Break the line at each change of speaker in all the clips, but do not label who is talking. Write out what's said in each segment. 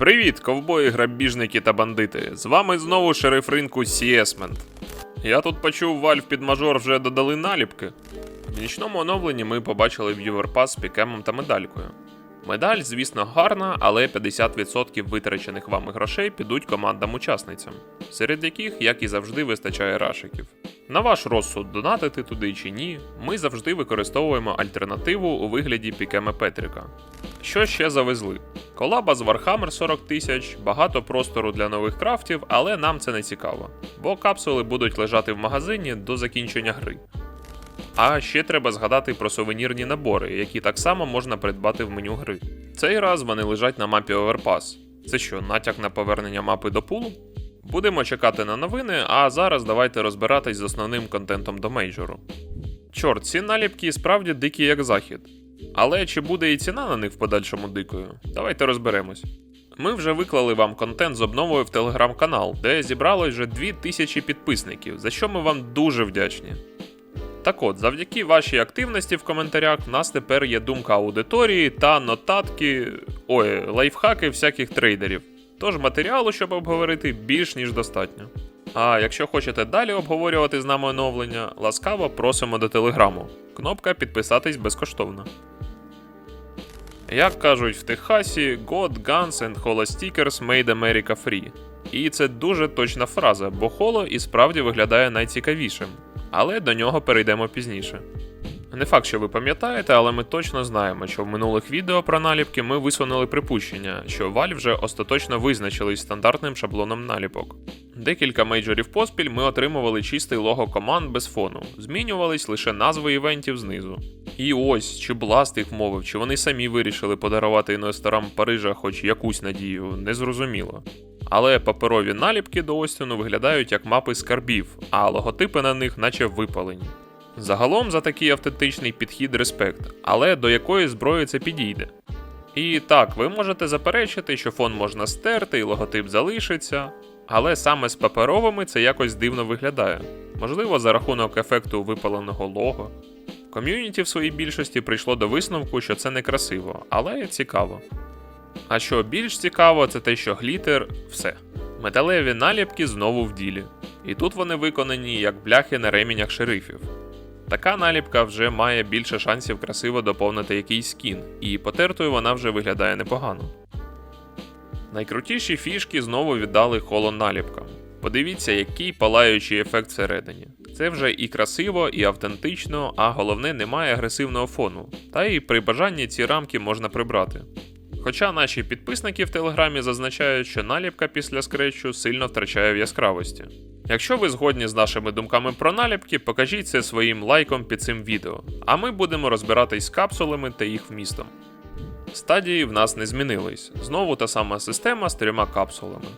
Привіт, ковбої, грабіжники та бандити! З вами знову шериф ринку Сіесмент. Я тут почув, Valve під мажор вже додали наліпки. В нічному оновленні ми побачили в'юверпас з пікемом та медалькою. Медаль, звісно, гарна, але 50% витрачених вами грошей підуть командам-учасницям, серед яких, як і завжди, вистачає рашиків. На ваш розсуд, донатити туди чи ні, ми завжди використовуємо альтернативу у вигляді пікеми Петріка. Що ще завезли? Колаба з Warhammer 40 тисяч, багато простору для нових крафтів, але нам це не цікаво, бо капсули будуть лежати в магазині до закінчення гри. А ще треба згадати про сувенірні набори, які так само можна придбати в меню гри. Цей раз вони лежать на мапі Overpass. Це що, натяк на повернення мапи до пулу? Будемо чекати на новини, а зараз давайте розбиратись з основним контентом до мейджору. Чорт, ці наліпки справді дикі як захід. Але чи буде і ціна на них в подальшому дикою? Давайте розберемось. Ми вже виклали вам контент з обновою в телеграм-канал, де зібралось вже 2000 підписників, за що ми вам дуже вдячні. Так от, завдяки вашій активності в коментарях, в нас тепер є думка аудиторії та нотатки, ой, лайфхаки всяких трейдерів. Тож матеріалу, щоб обговорити, більш ніж достатньо. А якщо хочете далі обговорювати з нами оновлення, ласкаво просимо до телеграму. Кнопка підписатись безкоштовно. Як кажуть в Техасі, God, Guns and Holo Stickers made America free. І це дуже точна фраза, бо холо і справді виглядає найцікавішим. Але до нього перейдемо пізніше. Не факт, що ви пам'ятаєте, але ми точно знаємо, що в минулих відео про наліпки ми висунули припущення, що Valve вже остаточно визначились стандартним шаблоном наліпок. Декілька мейджорів поспіль ми отримували чистий лого команд без фону, змінювались лише назви івентів знизу. І ось, чи Бласт їх вмовив, чи вони самі вирішили подарувати інвесторам Парижа хоч якусь надію, незрозуміло. Але паперові наліпки до Остіну виглядають як мапи скарбів, а логотипи на них наче випалені. Загалом за такий автентичний підхід респект, але до якої зброї це підійде. І так, ви можете заперечити, що фон можна стерти і логотип залишиться, але саме з паперовими це якось дивно виглядає. Можливо, за рахунок ефекту випаленого лого. Ком'юніті в своїй більшості прийшло до висновку, що це некрасиво, але цікаво. А що більш цікаво, це те, що глітер все. Металеві наліпки знову в ділі. І тут вони виконані як бляхи на ремінях шерифів. Така наліпка вже має більше шансів красиво доповнити якийсь скін, і потертою вона вже виглядає непогано. Найкрутіші фішки знову віддали холо наліпкам. Подивіться, який палаючий ефект всередині. Це вже і красиво, і автентично, а головне немає агресивного фону. Та і при бажанні ці рамки можна прибрати. Хоча наші підписники в телеграмі зазначають, що наліпка після скретчу сильно втрачає в яскравості. Якщо ви згодні з нашими думками про наліпки, покажіть це своїм лайком під цим відео, а ми будемо розбиратись з капсулами та їх вмістом. Стадії в нас не змінились, знову та сама система з трьома капсулами.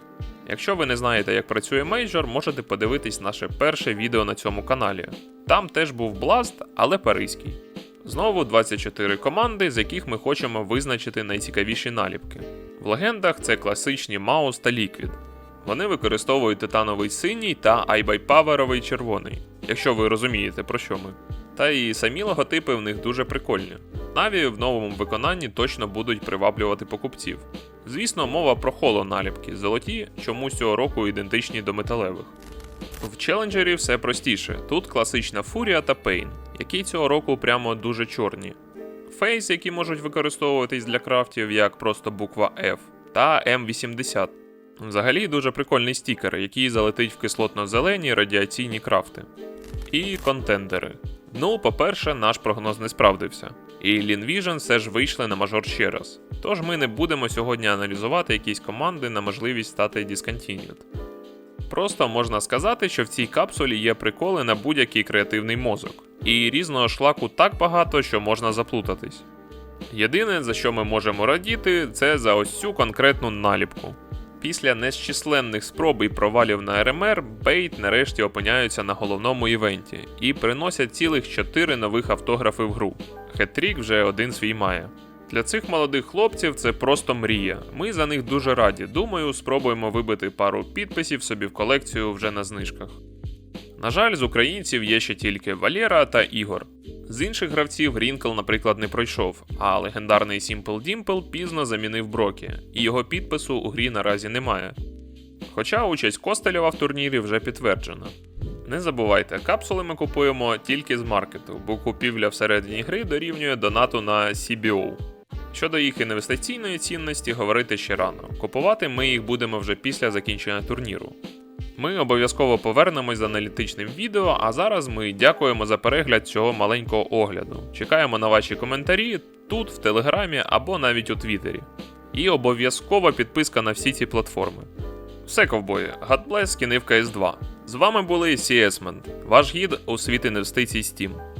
Якщо ви не знаєте, як працює мейджор, можете подивитись наше перше відео на цьому каналі. Там теж був Blast, але паризький. Знову 24 команди, з яких ми хочемо визначити найцікавіші наліпки. В легендах це класичні Маус та Ліквід. Вони використовують титановий синій та айбайпаверовий червоний, якщо ви розумієте про що ми. Та і самі логотипи в них дуже прикольні. Наві в новому виконанні точно будуть приваблювати покупців. Звісно, мова про холо наліпки, золоті чомусь цього року ідентичні до металевих. В челенджері все простіше. Тут класична фурія та пейн, які цього року прямо дуже чорні. Фейс, які можуть використовуватись для крафтів як просто буква F, та М80. Взагалі дуже прикольний стікер, який залетить в кислотно-зелені радіаційні крафти. І контендери. Ну, по-перше, наш прогноз не справдився. І Linvision все ж вийшли на мажор ще раз. Тож ми не будемо сьогодні аналізувати якісь команди на можливість стати Discontinued. Просто можна сказати, що в цій капсулі є приколи на будь-який креативний мозок, і різного шлаку так багато, що можна заплутатись. Єдине, за що ми можемо радіти, це за ось цю конкретну наліпку. Після незчисленних спроб і провалів на РМР, Бейт нарешті опиняються на головному івенті і приносять цілих 4 нових автографи в гру. Хетрік вже один свій має. Для цих молодих хлопців це просто мрія. Ми за них дуже раді. Думаю, спробуємо вибити пару підписів собі в колекцію вже на знижках. На жаль, з українців є ще тільки Валера та Ігор. З інших гравців Рінкл, наприклад, не пройшов, а легендарний Simple Dimple пізно замінив Брокі, і його підпису у грі наразі немає. Хоча участь Костелєва в турнірі вже підтверджена. Не забувайте, капсули ми купуємо тільки з маркету, бо купівля всередині гри дорівнює донату на CBO. Щодо їх інвестиційної цінності, говорити ще рано. Купувати ми їх будемо вже після закінчення турніру. Ми обов'язково повернемось з аналітичним відео, а зараз ми дякуємо за перегляд цього маленького огляду. Чекаємо на ваші коментарі тут, в Телеграмі або навіть у Твіттері. І обов'язкова підписка на всі ці платформи. Все, ковбої, God bless, кінив КС2. З вами були CSMan, ваш гід у світ інвестицій Steam.